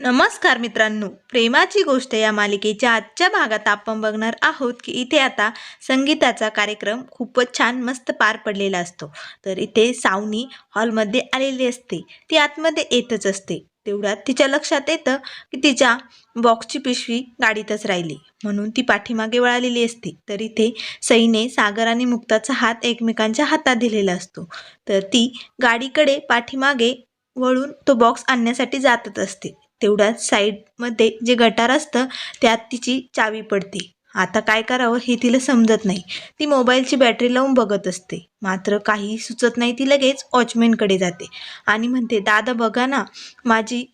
नमस्कार मित्रांनो प्रेमाची गोष्ट या मालिकेच्या आजच्या भागात आपण बघणार आहोत की इथे आता संगीताचा कार्यक्रम खूपच छान मस्त पार पडलेला असतो. तर इथे सावनी हॉलमध्ये आलेली असते. ती आतमध्ये येतच असते. तेवढ्यात तिच्या लक्षात येतं की तिच्या बॉक्सची पिशवी गाडीतच राहिली. म्हणून ती पाठीमागे वळालेली असते. तर इथे सईने सागर आणि मुक्ताचा हात एकमेकांच्या हातात दिलेला असतो. तर ती गाडीकडे पाठीमागे वळून तो बॉक्स आणण्यासाठी जातच असते. तेवढ्याच साईडमध्ये जे गटार असतं त्यात तिची चावी पडते. आता काय करावं हे तिला समजत नाही. ती मोबाईलची बॅटरी लावून बघत असते. मात्र काही सुचत नाही ती लगेच वॉचमॅनकडे जाते. आणि म्हणते दादा बघा ना माझी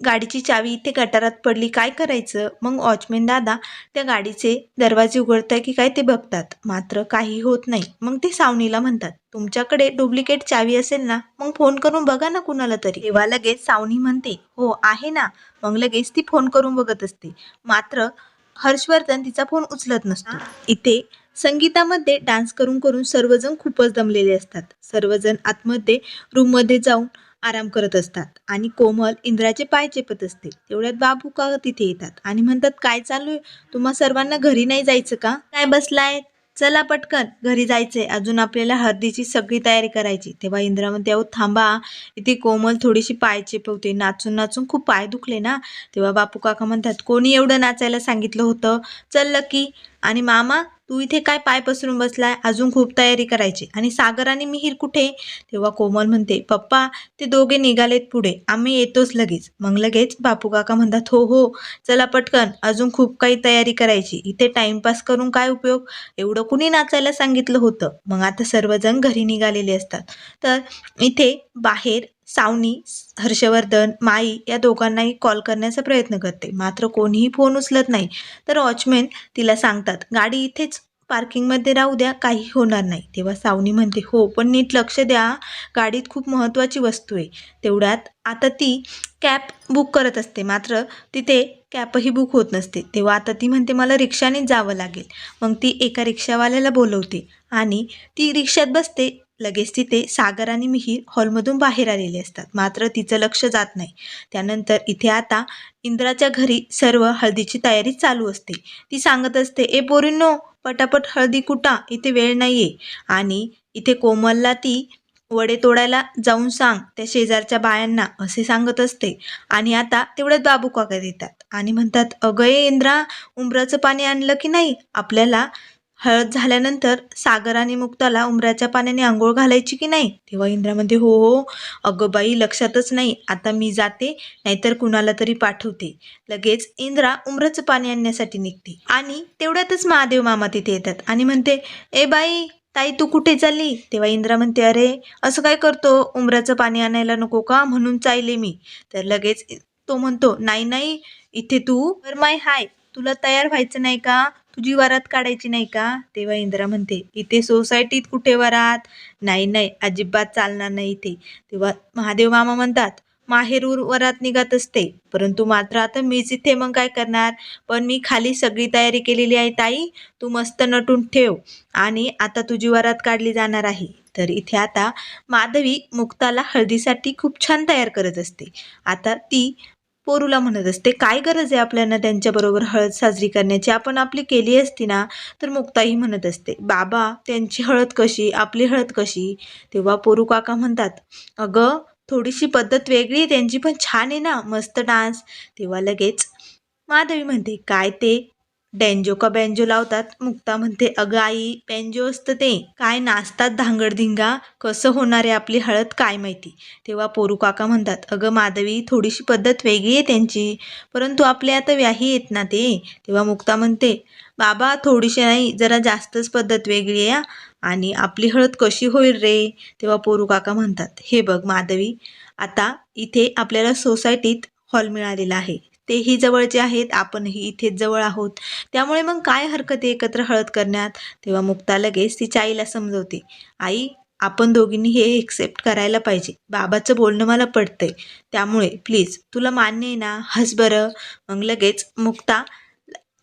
गाडीची चावी इथे गटारात पडली काय करायचं? मग वॉचमॅन दादा त्या गाडीचे दरवाजे उघडताय की काय ते बघतात. मात्र काही होत नाही. मग ते सावनीला म्हणतात तुमच्याकडे डुप्लिकेट चावी असेल ना मग फोन करून बघा ना कुणाला तरी. तेव्हा लगेच सावनी म्हणते हो आहे ना. मग लगेच ती फोन करून बघत असते. मात्र हर्षवर्धन तिचा फोन उचलत नसतो. इथे संगीतामध्ये डान्स करून करून सर्वजण खूपच दमलेले असतात. सर्वजण आतमध्ये रूममध्ये जाऊन आराम करत असतात. आणि कोमल इंद्राचे पाय चेपत असते. तेवढ्यात बाबू का तिथे येतात? आणि म्हणतात काय चालू आहे? तुम्हा सर्वांना घरी नाही जायचं का? काय बसलाय? चला पटकन. घरी जायचंय. अजून आपल्याला हळदीची सगळी तयारी करायची. तेव्हा इंद्रा म्हणते अहो थांबा. इथे कोमल थोडीशी पाय चेपवते. नाचून नाचून खूप पाय दुखले ना? तेव्हा बापू काका म्हणतात कोणी एवढं नाचायला सांगितलं होतं? चल लकी. आणि मामा तू इथे काय पाय पसरून बसलाय? अजून खूप तयारी करायची. आणि सागर आणि मिहीर कुठे? तेव्हा कोमल म्हणते पप्पा ते दोघे निघालेत पुढे. आम्ही येतोच लगेच. मग लगेच बापू काका म्हणतात हो हो चला पटकन. अजून खूप काही तयारी करायची. इथे टाइमपास करून काय उपयोग? एवढं कुणी नाचायला सांगितलं होतं. मग आता सर्वजण घरी निघालेले असतात. तर इथे बाहेर सावनी हर्षवर्धन माई या दोघांनाही कॉल करण्याचा प्रयत्न करते. मात्र कोणीही फोन उचलत नाही. तर वॉचमॅन तिला सांगतात गाडी इथेच पार्किंगमध्ये राहू द्या काही होणार नाही. तेव्हा सावनी म्हणते हो पण नीट लक्ष द्या. गाडीत खूप महत्त्वाची वस्तू आहे. तेवढ्यात आता ती कॅब बुक करत असते. मात्र तिथे कॅबही बुक होत नसते. तेव्हा आता ती म्हणते मला रिक्षानेच जावं लागेल. मग ती एका रिक्षावाल्याला बोलवते आणि ती रिक्षात बसते. लगेच तिथे सागर आणि मिहीर हॉलमधून बाहेर आलेले असतात. मात्र तिचं लक्ष जात नाही. त्यानंतर इथे आता इंद्राच्या घरी सर्व हळदीची तयारी चालू असते. ती सांगत असते ए पोरींनो पटापट हळदी कुटा इथे वेळ नाहीये. आणि इथे कोमलला ती वडे तोडायला जाऊन सांग त्या शेजारच्या बायांना असे सांगत असते. आणि आता तेवढ्यात बाबू काका येतात आणि म्हणतात अगं ए इंद्रा उंबराचं पाणी आणलं की नाही? आपल्याला हळद झाल्यानंतर सागर आणि मुक्ताला उंबराच्या पाण्याने आंघोळ घालायची की नाही? तेव्हा इंद्रा म्हणते हो हो. अगं बाई लक्षातच नाही. आता मी जाते नाहीतर कुणाला तरी पाठवते. लगेच इंद्रा उंबराचं पाणी आणण्यासाठी निघते. आणि तेवढ्यातच महादेव मामा तिथे येतात आणि म्हणते ए बाई ताई तू कुठे चालली? तेव्हा इंद्रा म्हणते अरे असं काय करतो? उंबराचं पाणी आणायला नको का? म्हणून चालले मी. तर लगेच तो म्हणतो नाही नाही इथे तू? तर माय हाय. तुला तयार व्हायचं नाही का? तुझी वरात काढायची नाही का? तेव्हा इंद्रा म्हणते इथे सोसायटीत कुठे वरात? नाही नाही अजिबात चालणार नाही इथे. तेव्हा महादेव मामा म्हणतात माहेरूर वरात निघत असते परंतु मात्र आता मीच इथे मग काय करणार? पण मी खाली सगळी तयारी केलेली आहे ताई. तू मस्त नटून ठेव आणि आता तुझी वरात काढली जाणार आहे. तर इथे आता माधवी मुक्ताला हळदीसाठी खूप छान तयार करत असते. आता ती पोरूला म्हणत असते काय गरज आहे आपल्याला त्यांच्याबरोबर हळद साजरी करण्याची? आपण आपली केली असती ना? तर मुक्ताही म्हणत असते बाबा त्यांची हळद कशी? आपली हळद कशी? तेव्हा पोरू काका म्हणतात अगं थोडीशी पद्धत वेगळी आहे त्यांची पण छान आहे ना मस्त डान्स. तेव्हा लगेच माधवी म्हणते काय ते? डेंजो का बेंजो लावतात? मुक्ता म्हणते अगं आई बेंजो असतं ते. काय नाचतात धांगडधिंगा? कसं होणार आहे आपली हळद? काय माहिती? तेव्हा पोरू काका म्हणतात अगं माधवी थोडीशी पद्धत वेगळी आहे त्यांची. परंतु आपले आता व्याही येत ना ते. तेव्हा मुक्ता म्हणते बाबा थोडीशी नाही जरा जास्तच पद्धत वेगळी आहे आणि आपली हळद कशी होईल रे? तेव्हा पोरू काका म्हणतात हे बघ माधवी आता इथे आपल्याला सोसायटीत हॉल मिळालेला आहे. तेही जवळचे आहेत आपणही इथेच जवळ आहोत. त्यामुळे मग काय हरकत आहे एकत्र हळद करण्यात? तेव्हा मुक्ता लगेच तिच्या आईला समजवते. आई आपण दोघींनी हे एक्सेप्ट करायला पाहिजे. बाबाचं बोलणं मला पडतंय त्यामुळे प्लीज तुला मान्य आहे ना? हस बरं. मग लगेच मुक्ता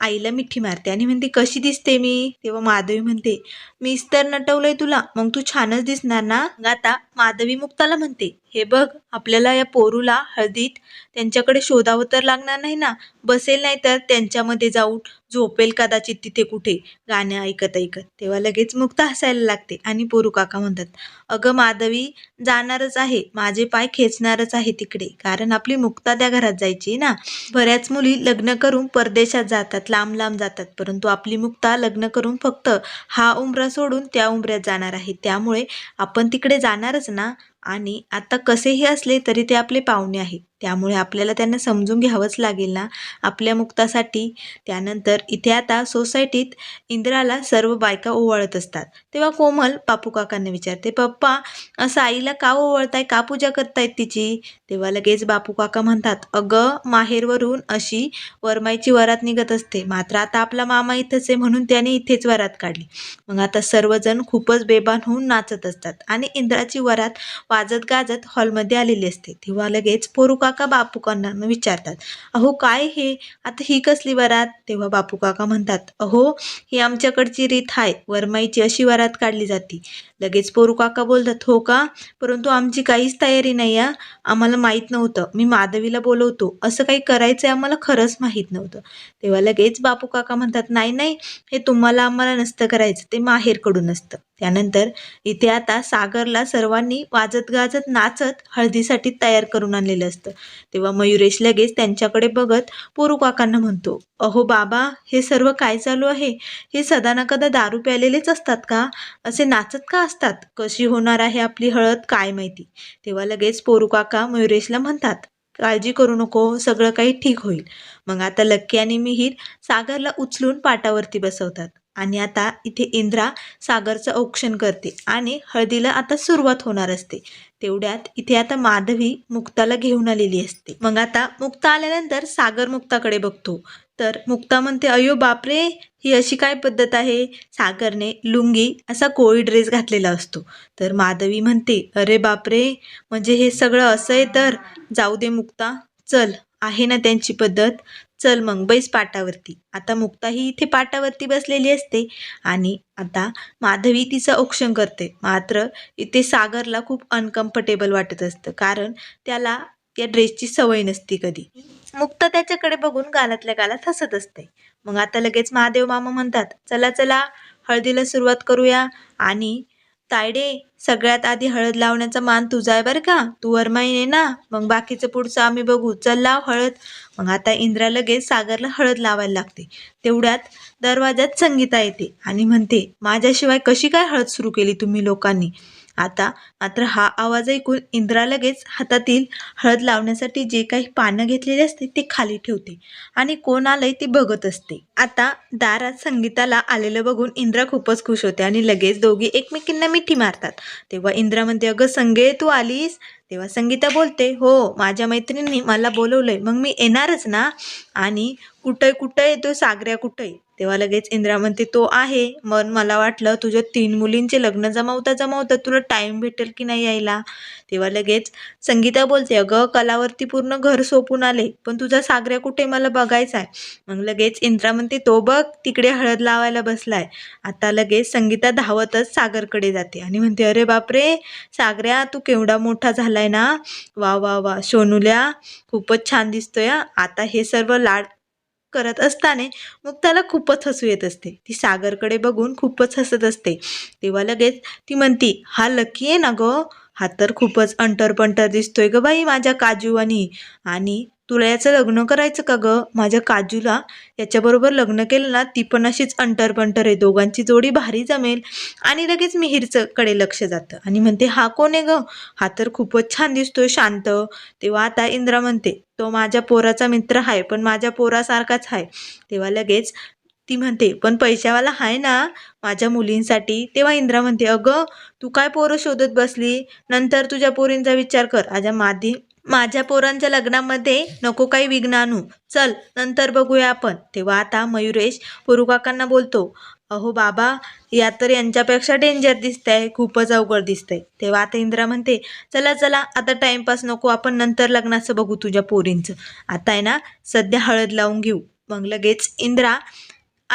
आईला मिठी मारते आणि म्हणते कशी दिसते मी? तेव्हा माधवी म्हणते मीच तर नटवलंय तुला. मग तू छानच दिसणार ना? आता माधवी मुक्ताला म्हणते हे बघ आपल्याला या पोरूला हळदीत त्यांच्याकडे शोधावं तर लागणार नाही ना? बसेल नाही तर त्यांच्यामध्ये जाऊन झोपेल कदाचित तिथे कुठे? गाणं ऐकत ऐकत. तेव्हा लगेच मुक्ता हसायला लागते आणि पोरू काका म्हणतात अगं माधवी जाणारच आहे. माझे पाय खेचणारच आहे तिकडे. कारण आपली मुक्ता त्या घरात जायची ना? बऱ्याच मुली लग्न करून परदेशात जातात लांब लांब जातात. परंतु आपली मुक्ता लग्न करून फक्त हा उमरा सोडून त्या उमऱ्यात जाणार आहे. त्यामुळे आपण तिकडे जाणारच ना आणि आता कसेही असले तरी ते आपले पाहुणे आहेत. त्यामुळे आपल्याला त्यांना समजून घ्यावंच लागेल ना. आपल्या मुक्तासाठी. त्यानंतर इथे आता सोसायटीत इंदिराला सर्व बायका ओवाळत असतात. तेव्हा कोमल बापू काकांना विचारते पप्पा असं आईला का ओवाळताय? का पूजा करतायत तिची? तेव्हा लगेच बापू काका म्हणतात अगं माहेरवरून अशी वरमाईची वरात निघत असते. मात्र आता आपला मामा इथंच आहे म्हणून त्याने इथेच वरात काढली. मग आता सर्वजण खूपच बेभान होऊन नाचत असतात आणि इंद्राची वरात वाजत गाजत हॉलमध्ये आलेली असते. तेव्हा लगेच पोरू काका बापू काकांना विचारतात अहो काय हे? आता ही कसली वरात? तेव्हा बापू काका म्हणतात अहो ही आमच्याकडची रीत आहे वरमाईची अशी वरात काढली जाते. लगेच पोरू काका बोलतात हो का? परंतु आमची काहीच तयारी नाही आहे आम्हाला माहीत नव्हतं. मी माधवीला बोलवतो. असं काही करायचं आहे आम्हाला खरंच माहीत नव्हतं. तेव्हा लगेच बापू काका म्हणतात नाही नाही हे तुम्हाला आम्हाला नसतं करायचं. ते माहेरकडून असतं. त्यानंतर इथे आता सागरला सर्वांनी वाजत गाजत नाचत हळदीसाठी तयार करून आणलेलं असतं. तेव्हा मयुरेश लगेच त्यांच्याकडे बघत पोरू काकांना म्हणतो अहो बाबा हे सर्व काय चालू आहे? हे सदा कदा दारू प्यालेलेच असतात का? असे नाचत का असतात? कशी होणार आहे आपली हळद? काय माहिती? तेव्हा लगेच पोरू काका मयुरेशला म्हणतात काळजी करू नको सगळं काही ठीक होईल. मग आता लक्की आणि मिहीर सागरला उचलून पाटावरती बसवतात. आणि आता इथे इंद्रा सागरचं औक्षण करते आणि हळदीला आता सुरुवात होणार असते. तेवढ्यात इथे आता माधवी मुक्ताला घेऊन आलेली असते. मग आता मुक्ता आल्यानंतर सागर मुक्ताकडे बघतो. तर मुक्ता म्हणते अयो बापरे ही अशी काय पद्धत आहे? सागरने लुंगी असा कोळी ड्रेस घातलेला असतो. तर माधवी म्हणते अरे बापरे म्हणजे हे सगळं असं आहे तर जाऊ दे मुक्ता चल आहे ना त्यांची पद्धत? चल मग बैस पाटावरती. आता मुक्ता ही इथे पाटावरती बसलेली असते आणि आता माधवी तिचं औक्षण करते. मात्र इथे सागरला खूप अनकम्फर्टेबल वाटत असतं. कारण त्याला त्या ड्रेसची सवय नसती कधी. मुक्ता त्याच्याकडे बघून गालातल्या गालात हसत असते. मग आता लगेच महादेव मामा म्हणतात चला चला हळदीला सुरुवात करूया. आणि तायडे सगळ्यात आधी हळद लावण्याचा मान तुझा आहे बरं का? तू वरमाईने ना. मग बाकीचं पुढचं आम्ही बघू. चल लाव हळद. मग आता इंद्रा लगेच सागरला हळद लावायला लागते. तेवढ्यात दरवाजात संगीता येते आणि म्हणते माझ्याशिवाय कशी काय हळद सुरू केली तुम्ही लोकांनी? आता मात्र हा आवाज ऐकून इंद्रा लगेच हातातील हळद लावण्यासाठी जे काही पानं घेतलेली असते ते खाली ठेवते आणि कोण आलंय ते बघत असते. आता दारात संगीताला आलेलं बघून इंद्रा खूपच खुश होते आणि लगेच दोघी एकमेकींना मिठी मारतात. तेव्हा इंद्रा म्हणते अगं संगे तू आलीस? तेव्हा संगीता बोलते हो माझ्या मैत्रिणींनी मला बोलवलंय. मग मी येणारच ना? आणि कुठं कुठं येतो सागऱ्या कुठं तेव्हा लगेच इंद्रा म्हणते तो आहे. मग मला वाटलं तुझ्या तीन मुलींचे लग्न जमावता जमावता तुला टाईम भेटेल की नाही यायला? तेव्हा लगेच संगीता बोलते अगं कलावरती पूर्ण घर सोपून आले पण तुझा सागऱ्या कुठे मला बघायचा आहे. मग लगेच इंद्रा म्हणते तो बघ तिकडे हळद लावायला बसलाय. आता लगेच संगीता धावतच सागरकडे जाते आणि म्हणते अरे बापरे सागऱ्या तू केवढा मोठा झालाय ना? वा वा वा सोनूल्या खूपच छान दिसतोय आता हे सर्व लाड करत असताना मग त्याला खूपच हसू येत असते. ती सागरकडे बघून खूपच हसत असते. तेव्हा लगेच ती म्हणती हा लकी आहे ना ग? हा तर खूपच अंटरपंटर दिसतोय ग बाई माझ्या काजू आणि तुला याचं लग्न करायचं का ग? माझ्या काजूला याच्याबरोबर लग्न केलं ना ती पण अशीच अंटरपंटर आहे. दोघांची जोडी भारी जमेल. आणि लगेच मिहीरचंकडे लक्ष जातं आणि म्हणते हा कोण आहे ग? हा तर खूपच छान दिसतोय शांत. तेव्हा आता इंद्रा म्हणते तो माझ्या पोराचा मित्र आहे पण माझ्या पोरासारखाच आहे तेव्हा लगेच ती म्हणते पण पैशावाला आहे ना माझ्या मुलींसाठी. तेव्हा इंद्रा म्हणते अगं तू काय पोरं शोधत बसली? नंतर तुझ्या पोरींचा विचार कर. आजा मादी माझ्या पोरांच्या लग्नामध्ये नको काही विघ्न आणू चल नंतर बघूया आपण. तेव्हा आता मयुरेश पोरुकाकांना बोलतो अहो बाबा या तर यांच्यापेक्षा डेंजर दिसतंय खूपच अवघड दिसतंय. तेव्हा आता इंद्रा म्हणते चला चला आता टाइमपास नको आपण नंतर लग्नाचं बघू तुझ्या पोरींचं. आता आहे ना सध्या हळद लावून घेऊ. मग लगेच इंद्रा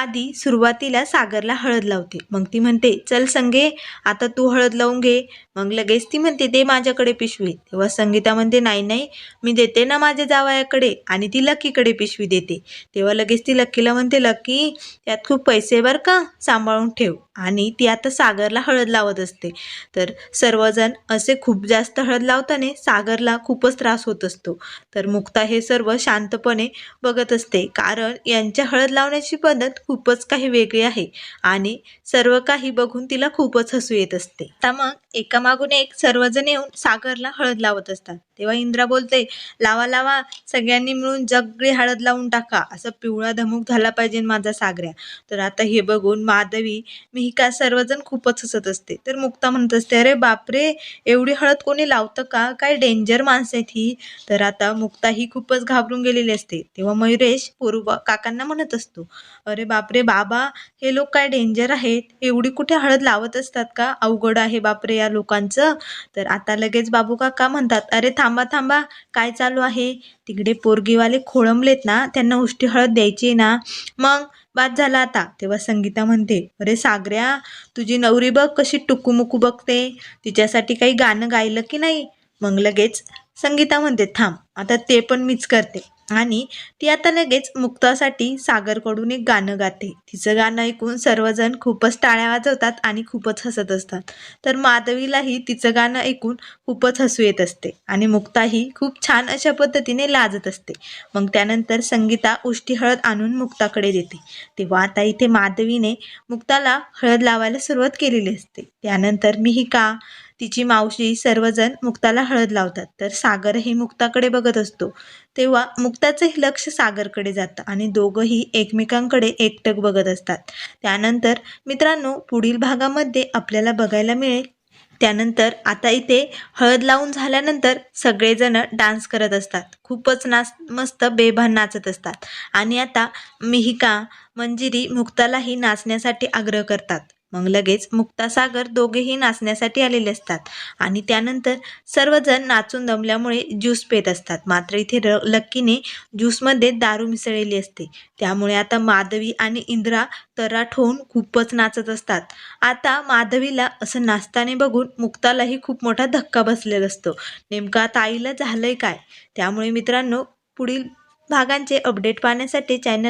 आधी सुरुवातीला सागरला हळद लावते. मग ती म्हणते चल संगे आता तू हळद लावून घे. मग लगेच ती म्हणते दे माझ्याकडे पिशवी तेव्हा संगीता म्हणते नाही नाही मी देते ना माझ्या जावयाकडे. आणि ती लक्कीकडे पिशवी देते. तेव्हा लगेच ती लक्कीला म्हणते लक्की त्यात खूप पैसे बर का? सांभाळून ठेव. आणि ती आता सागरला हळद लावत असते. तर सर्वजण असे खूप जास्त हळद लावताना सागरला खूपच त्रास होत असतो. तर मुक्ता हे सर्व शांतपणे बघत असते. कारण यांच्या हळद लावण्याची पद्धत खूपच काही वेगळी आहे आणि सर्व काही बघून तिला खूपच हसू येत असते. आता मग एकामागून एक सर्वजण येऊन सागरला हळद लावत असतात. तेव्हा इंद्रा बोलते लावा लावा सगळ्यांनी मिळून जगळी हळद लावून टाका. असं पिवळा धमूक झाला पाहिजे माझा सागऱ्या. तर आता हे बघून माधवी मिहिका सर्वजण खूपच हसत असते. तर मुक्ता म्हणत असते अरे बापरे एवढी हळद कोणी लावतं का? काय डेंजर माणसं आहेत ही. तर आता मुक्ता ही खूपच घाबरून गेलेली असते. तेव्हा मयुरेश पूर्व काकांना म्हणत असतो अरे बाप बापरे बाबा हे लोक काय डेंजर आहेत? एवढी कुठे हळद लावत असतात का? अवघड आहे बापरे या लोकांचं. तर आता लगेच बाबू काका म्हणतात अरे थांबा थांबा काय चालू आहे? तिकडे पोरगीवाले खोळंबलेत ना त्यांना उष्टी हळद द्यायची ना. मग बाद झाला आता. तेव्हा संगीता म्हणते अरे सागऱ्या तुझी नवरी बघ कशी टुकूमुकू बघते. तिच्यासाठी काही गाणं गायलं की नाही? मग लगेच संगीता म्हणते थांब आता ते पण मीच करते. आणि ती आता लगेच मुक्तासाठी सागरकडून एक गाणं गाते. तिचं गाणं ऐकून सर्वजण खूपच टाळ्या वाजवतात आणि खूपच हसत असतात. तर माधवीलाही तिचं गाणं ऐकून खूपच हसू येत असते आणि मुक्ताही खूप छान अशा पद्धतीने लाजत असते. मग त्यानंतर संगीता उष्टी हळद आणून मुक्ताकडे देते. तेव्हा आता इथे माधवीने मुक्ताला हळद लावायला सुरुवात केलेली असते. त्यानंतर मिहिका तिची मावशी सर्वजण मुक्ताला हळद लावतात. तर सागरही मुक्ताकडे बघत असतो. तेव्हा मुक्ताचंही लक्ष सागरकडे जातं आणि दोघंही एकमेकांकडे एकटक बघत असतात. त्यानंतर मित्रांनो पुढील भागामध्ये आपल्याला बघायला मिळेल. त्यानंतर आता इथे हळद लावून झाल्यानंतर सगळेजण डान्स करत असतात. खूपच नाच मस्त बेभान नाचत असतात. आणि आता मिहिका मंजिरी मुक्तालाही नाचण्यासाठी आग्रह करतात. मग लगेच मुक्तासागर दोघेही नाचण्यासाठी आलेले असतात. आणि त्यानंतर सर्वजण नाचून दमल्यामुळे ज्यूस पेत असतात. मात्र इथे र लक्कीने ज्यूसमध्ये दारू मिसळलेली असते. त्यामुळे आता माधवी आणि इंद्रा तराट होऊन खूपच नाचत असतात. आता माधवीला असं नाचताना बघून मुक्तालाही खूप मोठा धक्का बसलेला असतो. नेमकं आता आईला झालंय काय? त्यामुळे मित्रांनो पुढील भागांचे अपडेट पाहण्यासाठी चॅनल